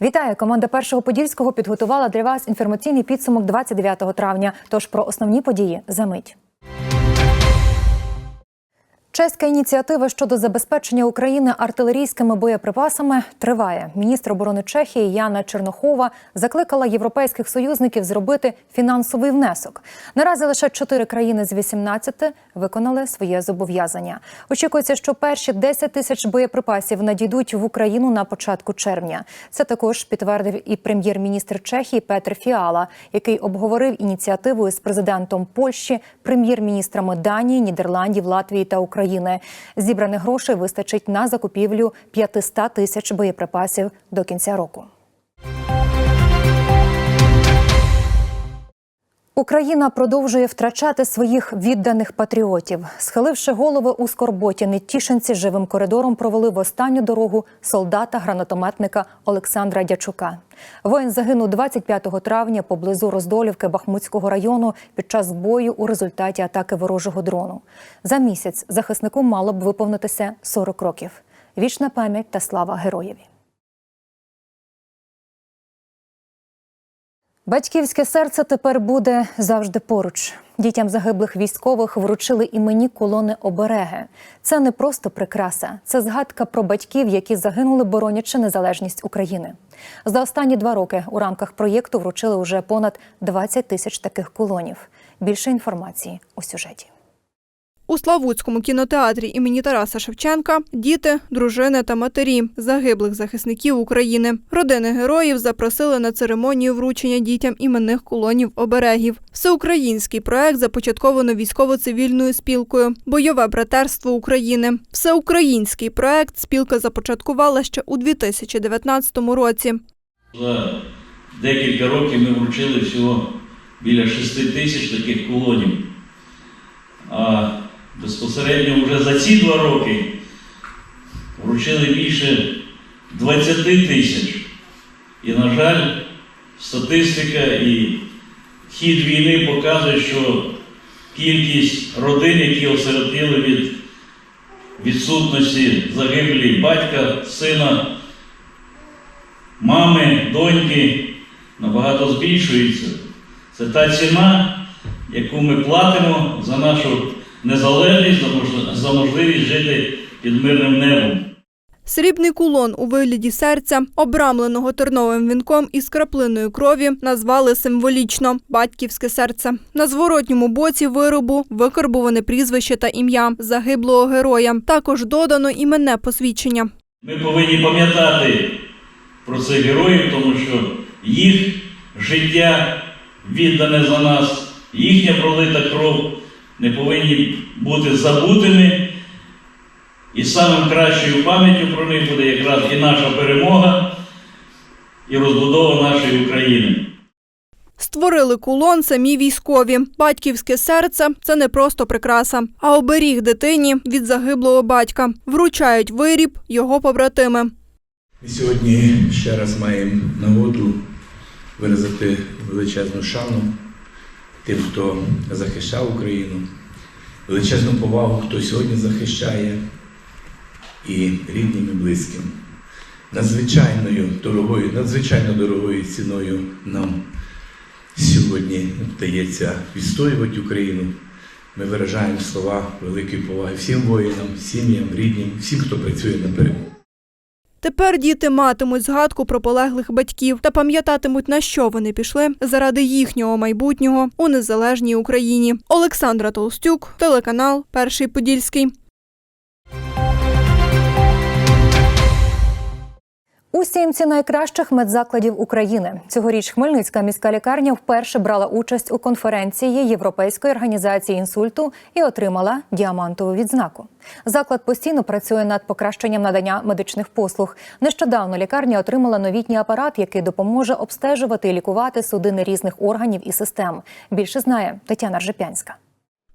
Вітаю! Команда першого подільського підготувала для вас інформаційний підсумок 29 травня. Тож про основні події за мить. Чеська ініціатива щодо забезпечення України артилерійськими боєприпасами триває. Міністр оборони Чехії Яна Чернохова закликала європейських союзників зробити фінансовий внесок. Наразі лише чотири країни з 18 виконали своє зобов'язання. Очікується, що перші 10 тисяч боєприпасів надійдуть в Україну на початку червня. Це також підтвердив і прем'єр-міністр Чехії Петр Фіала, який обговорив ініціативу із президентом Польщі, прем'єр-міністрами Данії, Нідерландів, Латвії та України. Зібраних грошей вистачить на закупівлю 500 тисяч боєприпасів до кінця року. Україна продовжує втрачати своїх відданих патріотів. Схиливши голови у скорботі, нетішинці живим коридором провели в останню дорогу солдата-гранатометника Олександра Дячука. Воїн загинув 25 травня поблизу Роздолівки Бахмутського району під час бою у результаті атаки ворожого дрону. За місяць захиснику мало б виповнитися 40 років. Вічна пам'ять та слава героєві. Батьківське серце тепер буде завжди поруч. Дітям загиблих військових вручили імені колони обереги. Це не просто прикраса, це згадка про батьків, які загинули, боронячи незалежність України. За останні два роки у рамках проєкту вручили уже понад 20 тисяч таких колонів. Більше інформації у сюжеті. У Славутському кінотеатрі імені Тараса Шевченка діти, дружини та матері загиблих захисників України. Родини героїв запросили на церемонію вручення дітям іменних колонів оберегів. Всеукраїнський проект започатковано військово-цивільною спілкою Бойове братерство України. Всеукраїнський проект спілка започаткувала ще у 2019 році. За декілька років ми вручили всього біля 6 тисяч таких колонів. Безпосередньо вже за ці два роки вручили більше 20 тисяч. І, на жаль, статистика і хід війни показує, що кількість родин, які осиротили від відсутності загиблі батька, сина, мами, доньки набагато збільшується. Це та ціна, яку ми платимо за нашу незалежність, за мож- за можливість жити під мирним небом. Срібний кулон у вигляді серця, обрамленого терновим вінком із краплиною крові, назвали символічно батьківське серце. На зворотньому боці виробу викарбуване прізвище та ім'я загиблого героя. Також додано іменне посвідчення. Ми повинні пам'ятати про цих героїв, тому що їх життя віддане за нас, їхня пролита кров не повинні бути забутими. І самим кращою пам'яттю про них буде якраз і наша перемога, і розбудова нашої України. Створили кулон самі військові. Батьківське серце це не просто прикраса, а оберіг дитині від загиблого батька. Вручають виріб його побратими. Ми сьогодні ще раз маємо нагоду виразити величезну шану тим, хто захищав Україну, величезну повагу, хто сьогодні захищає, і рідним і близьким. Надзвичайною дорогою, надзвичайно дорогою ціною нам сьогодні вдається відстоювати Україну. Ми виражаємо слова великої поваги всім воїнам, сім'ям, рідним, всім, хто працює на перемогу. Тепер діти матимуть згадку про полеглих батьків та пам'ятатимуть, на що вони пішли заради їхнього майбутнього у незалежній Україні. Олександра Толстюк, телеканал Перший Подільський. У сімці найкращих медзакладів України цьогоріч Хмельницька міська лікарня вперше брала участь у конференції Європейської організації інсульту і отримала діамантову відзнаку. Заклад постійно працює над покращенням надання медичних послуг. Нещодавно лікарня отримала новітній апарат, який допоможе обстежувати і лікувати судини різних органів і систем. Більше знає Тетяна Ржепянська.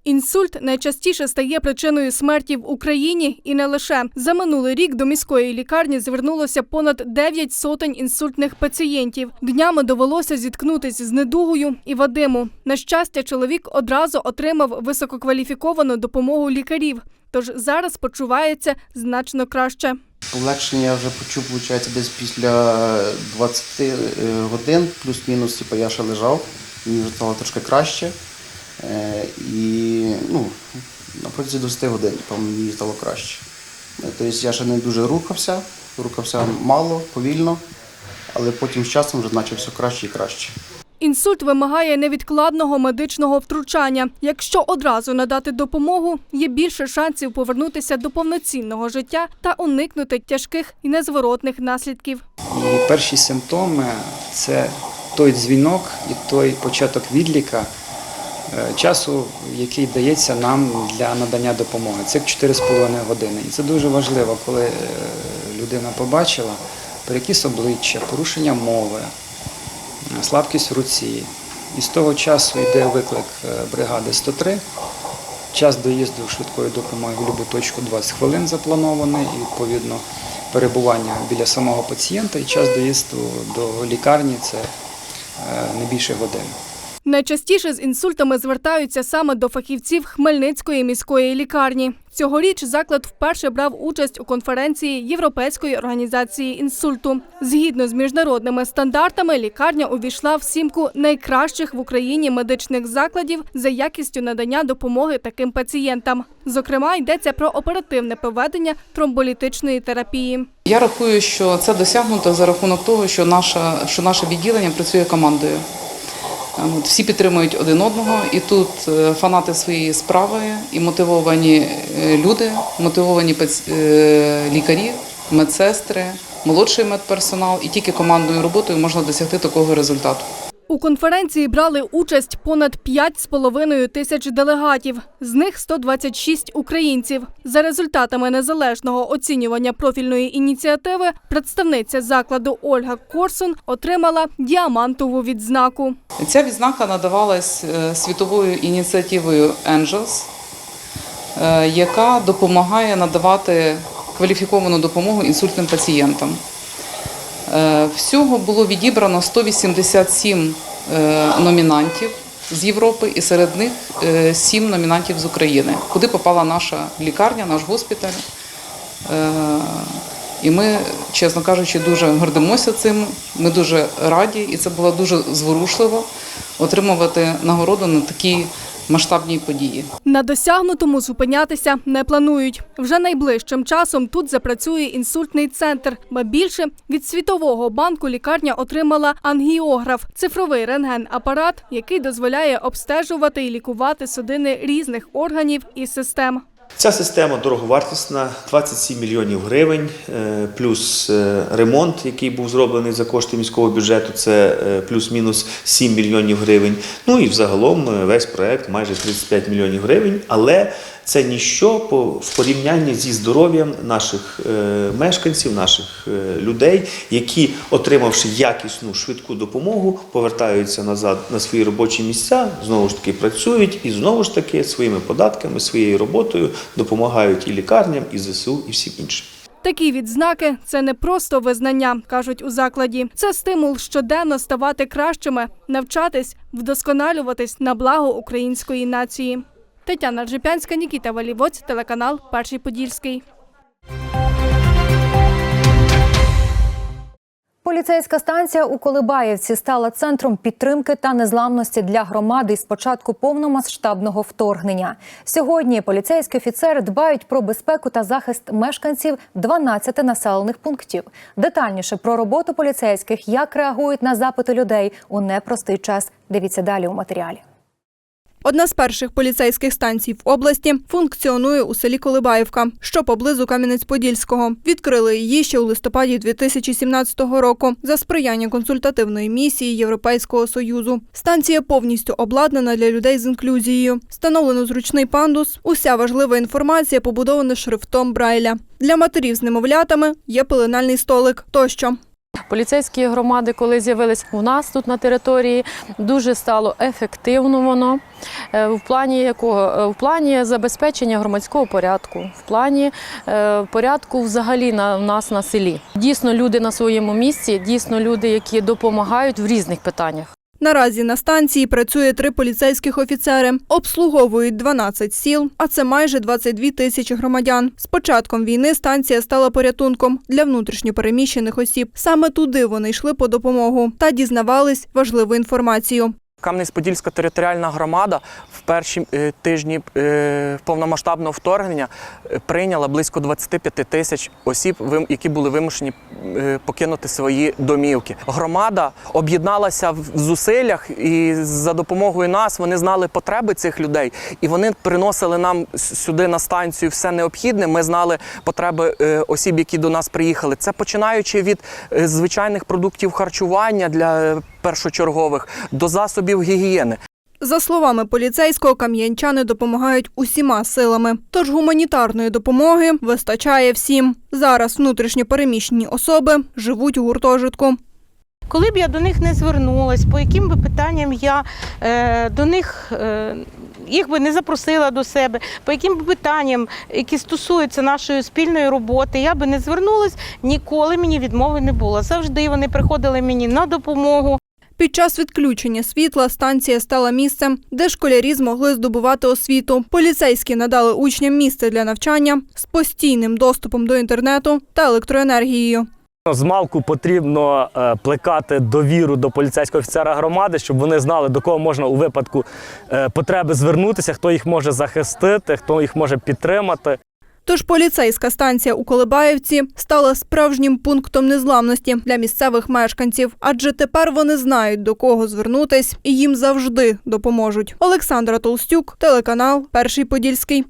Інсульт найчастіше стає причиною смерті в Україні і не лише за минулий рік до міської лікарні звернулося понад 9 сотень інсультних пацієнтів. Днями довелося зіткнутися з недугою і Вадиму. На щастя, чоловік одразу отримав висококваліфіковану допомогу лікарів. тож зараз почувається значно краще. Полегшення я вже почув, виходить, десь після 20 е, годин, плюс-мінус, типу, я ще лежав, мені вже стало трошки краще. Е, І ну, на протязі 20 годин типу, мені стало краще. Тобто я ще не дуже рухався, рухався мало, повільно, але потім з часом вже почав все краще і краще. Інсульт вимагає невідкладного медичного втручання. Якщо одразу надати допомогу, є більше шансів повернутися до повноцінного життя та уникнути тяжких і незворотних наслідків. І перші симптоми це той дзвінок і той початок відліка часу, який дається нам для надання допомоги. Це 4,5 години. І це дуже важливо, коли е, людина побачила перекіс обличчя, порушення мови, е, слабкість в руці. І з того часу йде виклик е, бригади 103. Час доїзду швидкої допомоги в будь-яку точку 20 хвилин запланований, і відповідно перебування біля самого пацієнта і час доїзду до лікарні це е, не більше години. Найчастіше з інсультами звертаються саме до фахівців Хмельницької міської лікарні. Цьогоріч заклад вперше брав участь у конференції Європейської організації інсульту. Згідно з міжнародними стандартами, лікарня увійшла в сімку найкращих в Україні медичних закладів за якістю надання допомоги таким пацієнтам. Зокрема, йдеться про оперативне проведення тромболітичної терапії. Я рахую, що це досягнуто за рахунок того, що наша що наше відділення працює командою. Е, От, всі підтримують один одного, і тут е, фанати своєї справи і мотивовані е, люди, мотивовані е, лікарі, медсестри, молодший медперсонал, і тільки командною роботою можна досягти такого результату. У конференції брали участь понад 5,5 тисяч делегатів, з них 126 українців. За результатами незалежного оцінювання профільної ініціативи, представниця закладу Ольга Корсун отримала діамантову відзнаку. Ця відзнака надавалась е, світовою ініціативою Angels, е, яка допомагає надавати кваліфіковану допомогу інсультним пацієнтам. Е, Всього було відібрано 187 е, номінантів з Європи, і серед них 7 номінантів з України, куди попала наша лікарня, наш госпіталь. Е, І ми, чесно кажучи, дуже гордимося цим. Ми дуже раді, і це було дуже зворушливо отримувати нагороду на такій масштабній події. На досягнутому зупинятися не планують. Вже найближчим часом тут запрацює інсультний центр. Ба більше від світового банку лікарня отримала ангіограф цифровий рентген-апарат, який дозволяє обстежувати і лікувати судини різних органів і систем. Ця система дороговартісна, 27 мільйонів гривень, е, плюс е, ремонт, який був зроблений за кошти міського бюджету, це е, плюс-мінус 7 мільйонів гривень. Ну і взагалом весь проект майже 35 мільйонів гривень. Але це ніщо в порівнянні зі здоров'ям наших е, мешканців, наших е, людей, які, отримавши якісну швидку допомогу, повертаються назад на свої робочі місця, знову ж таки працюють і знову ж таки своїми податками, своєю роботою допомагають і лікарням, і ЗСУ, і всім іншим. Такі відзнаки це не просто визнання, кажуть у закладі. Це стимул щоденно ставати кращими, навчатись, вдосконалюватись на благо української нації. Тетяна Ржепянська, Нікіта Валівоць, телеканал Перший Подільський. Поліцейська станція у Колибаївці стала центром підтримки та незламності для громади з початку повномасштабного вторгнення. Сьогодні поліцейські офіцери дбають про безпеку та захист мешканців 12 населених пунктів. Детальніше про роботу поліцейських, як реагують на запити людей у непростий час. Дивіться далі у матеріалі. Одна з перших поліцейських станцій в області функціонує у селі Колибаївка, що поблизу Кам'янець-Подільського. Відкрили її ще у листопаді 2017 року за сприяння консультативної місії Європейського союзу. Станція повністю обладнана для людей з інклюзією. Встановлено зручний пандус. Уся важлива інформація побудована шрифтом Брайля. Для матерів з немовлятами є пеленальний столик тощо. Поліцейські громади, коли з'явились у нас тут на території, дуже стало ефективно воно. Е, В плані якого? Е, В плані забезпечення громадського порядку, в плані е, порядку взагалі на в нас на селі. Дійсно, люди на своєму місці, дійсно люди, які допомагають в різних питаннях. Наразі на станції працює три поліцейських офіцери, обслуговують 12 сіл, а це майже 22 тисячі громадян. З початком війни станція стала порятунком для внутрішньопереміщених осіб. Саме туди вони йшли по допомогу та дізнавались важливу інформацію. Кам'янець-Подільська територіальна громада в перші е, тижні е, повномасштабного вторгнення е, прийняла близько 25 тисяч осіб, які були вимушені покинути свої домівки. Громада об'єдналася в зусиллях, і за допомогою нас вони знали потреби цих людей, і вони приносили нам сюди на станцію все необхідне. Ми знали потреби осіб, які до нас приїхали. Це починаючи від звичайних продуктів харчування для першочергових до засобів гігієни. За словами поліцейського, кам'янчани допомагають усіма силами. Тож гуманітарної допомоги вистачає всім. Зараз внутрішньо переміщені особи живуть у гуртожитку. Коли б я до них не звернулась, по яким би питанням я е, до них е, їх би не запросила до себе, по яким би питанням, які стосуються нашої спільної роботи, я би не звернулась, ніколи мені відмови не було. Завжди вони приходили мені на допомогу. Під час відключення світла станція стала місцем, де школярі змогли здобувати освіту. Поліцейські надали учням місце для навчання з постійним доступом до інтернету та електроенергією. Змалку потрібно е, плекати довіру до поліцейського офіцера громади, щоб вони знали, до кого можна у випадку е, потреби звернутися, хто їх може захистити, хто їх може підтримати. Тож поліцейська станція у Колибаївці стала справжнім пунктом незламності для місцевих мешканців, адже тепер вони знають до кого звернутись і їм завжди допоможуть. Олександра Толстюк, телеканал Перший Подільський.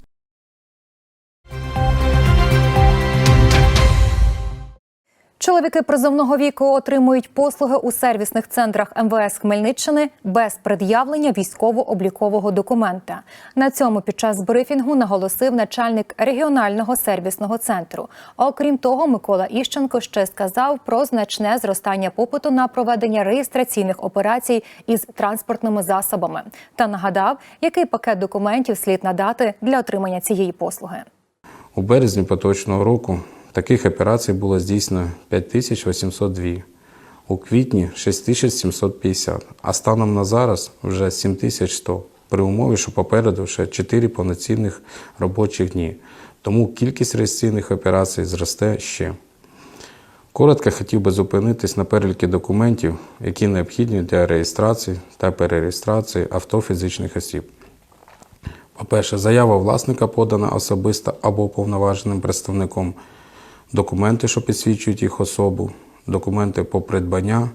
Чоловіки призовного віку отримують послуги у сервісних центрах МВС Хмельниччини без пред'явлення військово-облікового документа. На цьому під час брифінгу наголосив начальник регіонального сервісного центру. Окрім того, Микола Іщенко ще сказав про значне зростання попиту на проведення реєстраційних операцій із транспортними засобами та нагадав, який пакет документів слід надати для отримання цієї послуги. У березні поточного року таких операцій було здійснено 5802, у квітні 6750, а станом на зараз вже 7100, при умові, що попереду ще 4 повноцінних робочих дні. Тому кількість реєстраційних операцій зросте ще. Коротко хотів би зупинитись на переліки документів, які необхідні для реєстрації та перереєстрації авто фізичних осіб. По-перше, заява власника подана особисто або уповноваженим представником, документи, що підсвічують їх особу, документи по придбання,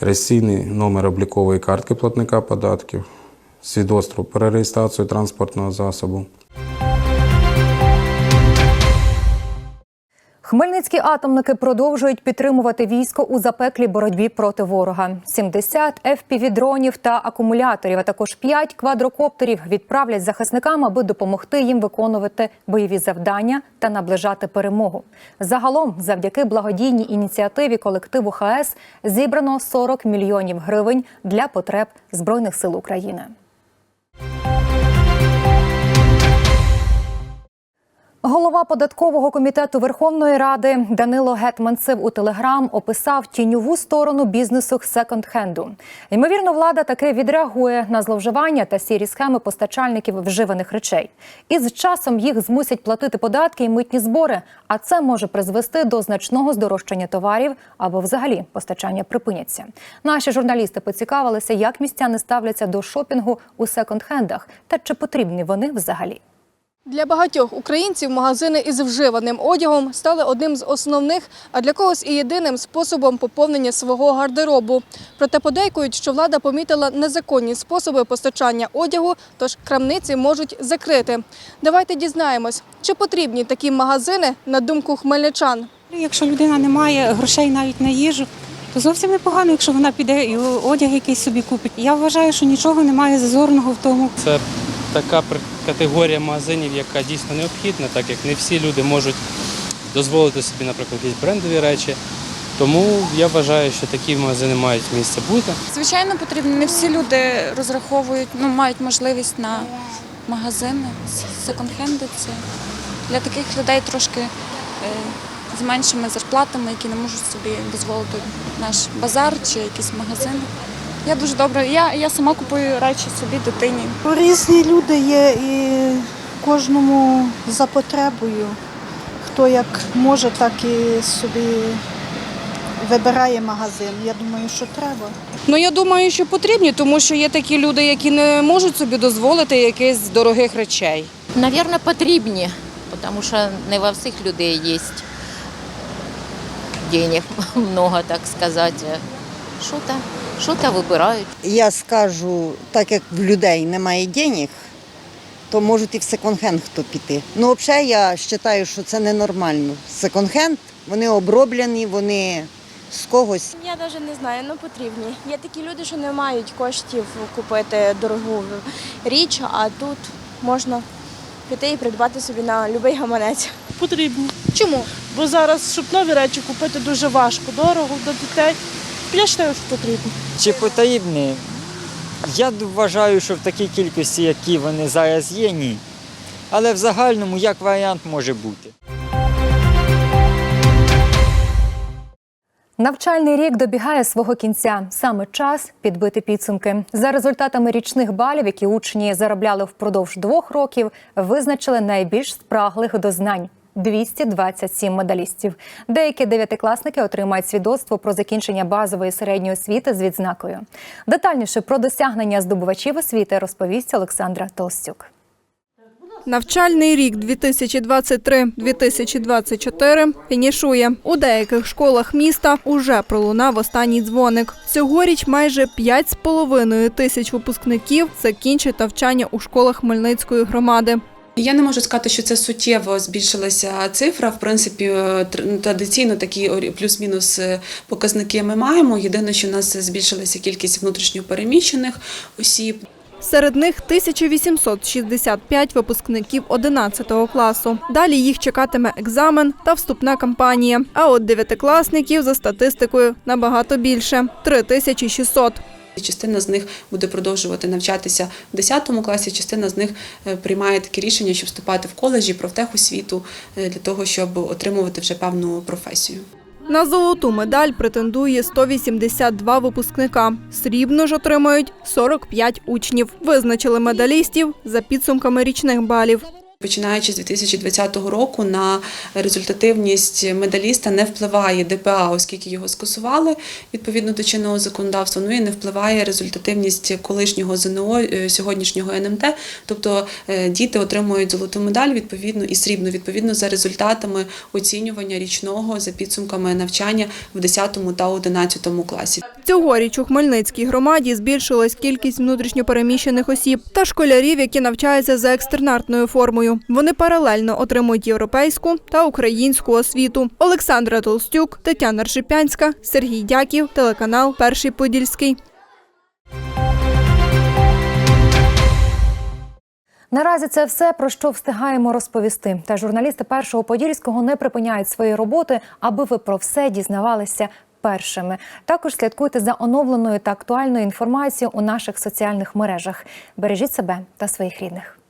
реєстраційний номер облікової картки платника податків, свідоцтво про реєстрацію транспортного засобу. Хмельницькі атомники продовжують підтримувати військо у запеклій боротьбі проти ворога. 70 FPV-дронів та акумуляторів, а також 5 квадрокоптерів відправлять захисникам, аби допомогти їм виконувати бойові завдання та наближати перемогу. Загалом, завдяки благодійній ініціативі колективу ХС, зібрано 40 мільйонів гривень для потреб збройних сил України. Голова податкового комітету Верховної Ради Данило Гетманцев у Телеграм описав тіньову сторону бізнесу секонд-хенду. Ймовірно, влада таки відреагує на зловживання та сірі схеми постачальників вживаних речей. І з часом їх змусять платити податки і митні збори. А це може призвести до значного здорожчання товарів або взагалі постачання припиняться. Наші журналісти поцікавилися, як містяни ставляться до шопінгу у секонд-хендах та чи потрібні вони взагалі. Для багатьох українців магазини із вживаним одягом стали одним з основних, а для когось і єдиним способом поповнення свого гардеробу. Проте подейкують, що влада помітила незаконні способи постачання одягу, тож крамниці можуть закрити. Давайте дізнаємось, чи потрібні такі магазини на думку хмельничан. Якщо людина не має грошей навіть на їжу, то зовсім непогано, якщо вона піде і одяг якийсь собі купить. Я вважаю, що нічого немає зазорного в тому. Це така категорія магазинів, яка дійсно необхідна, так як не всі люди можуть дозволити собі, наприклад, якісь брендові речі. Тому я вважаю, що такі магазини мають місце бути. Звичайно, потрібно. Не всі люди розраховують, ну мають можливість на магазини. Секонд-хенди це для таких людей трошки е, з меншими зарплатами, які не можуть собі дозволити наш базар чи якісь магазини. Я дуже добре. Я, я сама купую речі собі, дитині. Різні люди є і кожному за потребою. Хто як може, так і собі вибирає магазин. Я думаю, що треба. Ну я думаю, що потрібні, тому що є такі люди, які не можуть собі дозволити якихось дорогих речей. Навірно, потрібні, тому що не во всіх людей є денег много, так сказати. Що-то, що-то вибирають. Я скажу, так як в людей немає денег, то можуть і в секонд-хенд хто піти. Ну, взагалі, я вважаю, що це ненормально. Секонд-хенд, вони оброблені, вони з когось. Я навіть не знаю, ну потрібні. Є такі люди, що не мають коштів купити дорогу річ, а тут можна піти і придбати собі на будь-який гаманець. Потрібні. Чому? Бо зараз, щоб нові речі купити, дуже важко, дорого до дітей. Я вважаю, що потрібно. Чи потрібні? Я вважаю, що в такій кількості, які вони зараз є, ні. Але в загальному як варіант може бути. Навчальний рік добігає свого кінця. Саме час підбити підсумки. За результатами річних балів, які учні заробляли впродовж двох років, визначили найбільш спраглих до знань. 227 медалістів. Деякі дев'ятикласники отримають свідоцтво про закінчення базової середньої освіти з відзнакою. Детальніше про досягнення здобувачів освіти розповість Олександра Толстюк. Навчальний рік 2023-2024 фінішує. У деяких школах міста уже пролунав останній дзвоник. Цьогоріч майже 5,5 тисяч випускників закінчать навчання у школах Хмельницької громади. Я не можу сказати, що це суттєво збільшилася цифра. В принципі, е, традиційно такі плюс-мінус е, показники ми маємо. Єдине, що у нас збільшилася кількість внутрішньопереміщених осіб. Серед них 1865 випускників 11 класу. Далі їх чекатиме екзамен та вступна кампанія. А от дев'ятикласників за статистикою набагато більше 3600. Частина з них буде продовжувати навчатися в 10 класі, частина з них е, приймає таке рішення, щоб вступати в коледжі, профтехосвіту е, для того, щоб отримувати вже певну професію. На золоту медаль претендує 182 випускника. Срібну ж отримають 45 учнів. Визначили медалістів за підсумками річних балів. Починаючи з 2020 року на результативність медаліста не впливає ДПА, оскільки його скасували відповідно до чинного законодавства. Ну і не впливає результативність колишнього ЗНО е, сьогоднішнього НМТ. Тобто е, діти отримують золоту медаль відповідно і срібну відповідно за результатами оцінювання річного за підсумками навчання в 10 та 11 класі. Цьогоріч у Хмельницькій громаді збільшилась кількість внутрішньопереміщених осіб та школярів, які навчаються за екстернатною формою. Вони паралельно отримують європейську та українську освіту. Олександра Толстюк, Тетяна Ржипянська, Сергій Дяків, телеканал Перший Подільський. Наразі це все про що встигаємо розповісти. Та журналісти першого подільського не припиняють свої роботи, аби ви про все дізнавалися першими. Також слідкуйте за оновленою та актуальною інформацією у наших соціальних мережах. Бережіть себе та своїх рідних.